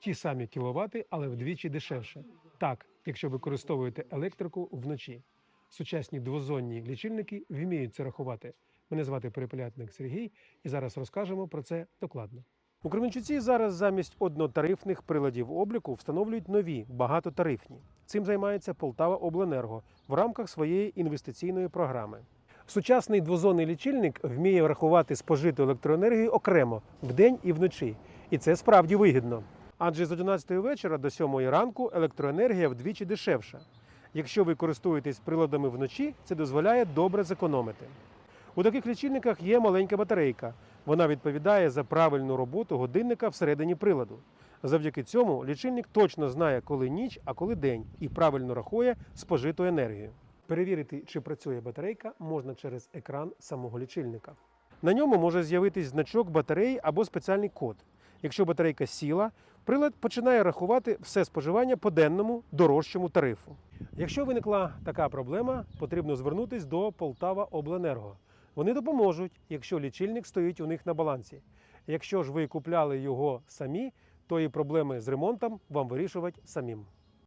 ті самі кіловати, але вдвічі дешевше. Так, якщо використовуєте електрику вночі. Сучасні двозонні лічильники вміють це рахувати. Мене звати Перепелятник Сергій, і зараз розкажемо про це докладно. У Кременчуці зараз замість однотарифних приладів обліку встановлюють нові багатотарифні. Цим займається Полтава Обленерго в рамках своєї інвестиційної програми. Сучасний двозонний лічильник вміє рахувати спожиту електроенергію окремо вдень і вночі, і це справді вигідно. Адже з 11 вечора до 7 ранку електроенергія вдвічі дешевша. Якщо ви користуєтесь приладами вночі, це дозволяє добре зекономити. У таких лічильниках є маленька батарейка. Вона відповідає за правильну роботу годинника всередині приладу. Завдяки цьому лічильник точно знає, коли ніч, а коли день, і правильно рахує спожиту енергію. Перевірити, чи працює батарейка, можна через екран самого лічильника. На ньому може з'явитись значок батареї або спеціальний код. Якщо батарейка сіла, прилад починає рахувати все споживання по денному дорожчому тарифу. Якщо виникла така проблема, потрібно звернутись до Полтава Обленерго. Вони допоможуть, якщо лічильник стоїть у них на балансі. Якщо ж ви купляли його самі, то і проблеми з ремонтом вам вирішувати самим.